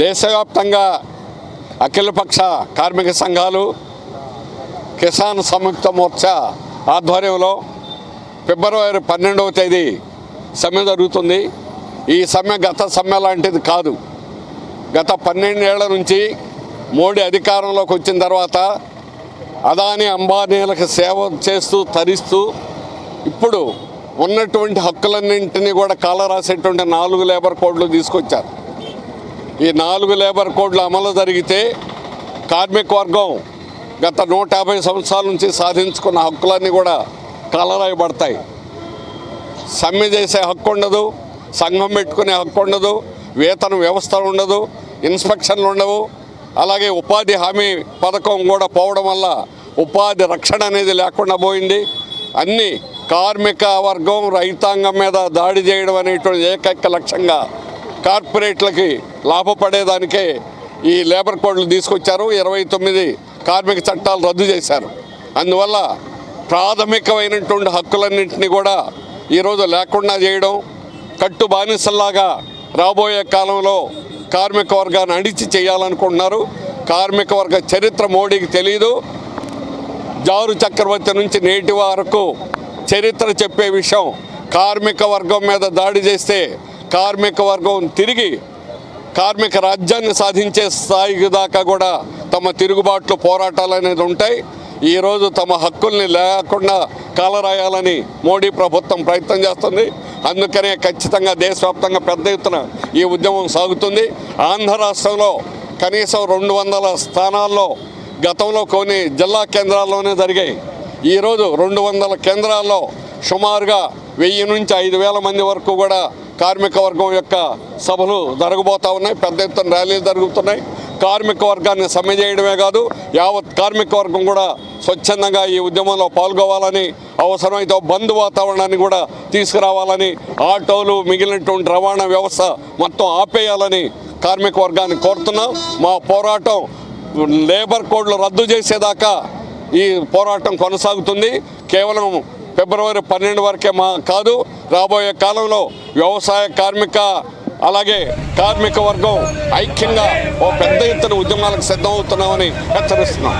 దేశవ్యాప్తంగా అఖిలపక్ష కార్మిక సంఘాలు కిసాన్ సంయుక్త మోర్చా ఆధ్వర్యంలో ఫిబ్రవరి పన్నెండవ తేదీ సమ్మె జరుగుతుంది. ఈ సమ్మె గత సమ్మె లాంటిది కాదు. గత పన్నెండేళ్ళ నుంచి మోడీ అధికారంలోకి వచ్చిన తర్వాత అదాని అంబానీలకు సేవ చేస్తూ తరిస్తూ ఇప్పుడు ఉన్నటువంటి హక్కులన్నింటినీ కూడా కాలరాసేటువంటి నాలుగు లేబర్ కోడ్లు తీసుకొచ్చారు. ఈ నాలుగు లేబర్ కోడ్ల అమలు జరిగితే కార్మిక వర్గం గత నూట యాభై సంవత్సరాల నుంచి సాధించుకున్న హక్కులన్నీ కూడా కలరాయబడతాయి. సమ్మె చేసే హక్కు ఉండదు సంఘం పెట్టుకునే హక్కు ఉండదు వేతన వ్యవస్థ ఉండదు ఇన్స్పెక్షన్లు ఉండవు. అలాగే ఉపాధి హామీ పథకం కూడా పోవడం వల్ల ఉపాధి రక్షణ అనేది లేకుండా పోయింది. అన్ని కార్మిక వర్గం రైతాంగం మీద దాడి చేయడం అనేటువంటి ఏకైక లక్ష్యంగా కార్పొరేట్లకి లాభపడేదానికే ఈ లేబర్ కోడ్లు తీసుకొచ్చారు. ఇరవై తొమ్మిది కార్మిక చట్టాలు రద్దు చేశారు. అందువల్ల ప్రాథమికమైనటువంటి హక్కులన్నింటినీ కూడా ఈరోజు లేకుండా చేయడం కట్టు బానిసల్లాగా రాబోయే కాలంలో కార్మిక వర్గాన్ని అడిచి చేయాలనుకుంటున్నారు. కార్మిక వర్గ చరిత్ర మోడీకి తెలియదు జారు చక్రవర్తి నుంచి నేటి వరకు చరిత్ర చెప్పే విషయం కార్మిక వర్గం మీద దాడి చేస్తే కార్మిక వర్గం తిరిగి కార్మిక రాజ్యాన్ని సాధించే స్థాయికి దాకా కూడా తమ తిరుగుబాట్లు పోరాటాలు అనేది ఉంటాయి. ఈరోజు తమ హక్కుల్ని లేకుండా కాలరాయాలని మోడీ ప్రభుత్వం ప్రయత్నం చేస్తుంది. అందుకనే ఖచ్చితంగా దేశవ్యాప్తంగా పెద్ద ఎత్తున ఈ ఉద్యమం సాగుతుంది. ఆంధ్ర రాష్ట్రంలో కనీసం రెండు వందల స్థానాల్లో గతంలో కొన్ని జిల్లా కేంద్రాల్లోనే జరిగాయి. ఈరోజు రెండు వందల కేంద్రాల్లో సుమారుగా వెయ్యి నుంచి ఐదు వేల మంది వరకు కూడా కార్మిక వర్గం యొక్క సభలు జరగబోతా ఉన్నాయి. పెద్ద ఎత్తున ర్యాలీలు జరుగుతున్నాయి. కార్మిక వర్గాన్ని సమ్మె చేయడమే కాదు యావత్ కార్మిక వర్గం కూడా స్వచ్ఛందంగా ఈ ఉద్యమంలో పాల్గొవాలని అవసరమైతే బంద్ వాతావరణాన్ని కూడా తీసుకురావాలని ఆటోలు మిగిలినటువంటి రవాణా వ్యవస్థ మొత్తం ఆపేయాలని కార్మిక వర్గాన్ని కోరుతున్నాం. మా పోరాటం లేబర్ కోడ్లు రద్దు చేసేదాకా ఈ పోరాటం కొనసాగుతుంది. కేవలం ఫిబ్రవరి పన్నెండు వరకే మా కాదు రాబోయే కాలంలో వ్యవసాయ కార్మిక అలాగే కార్మిక వర్గం ఐక్యంగా ఓ పెద్ద ఎత్తున ఉద్యమాలకు సిద్ధమవుతున్నామని హెచ్చరిస్తున్నాం.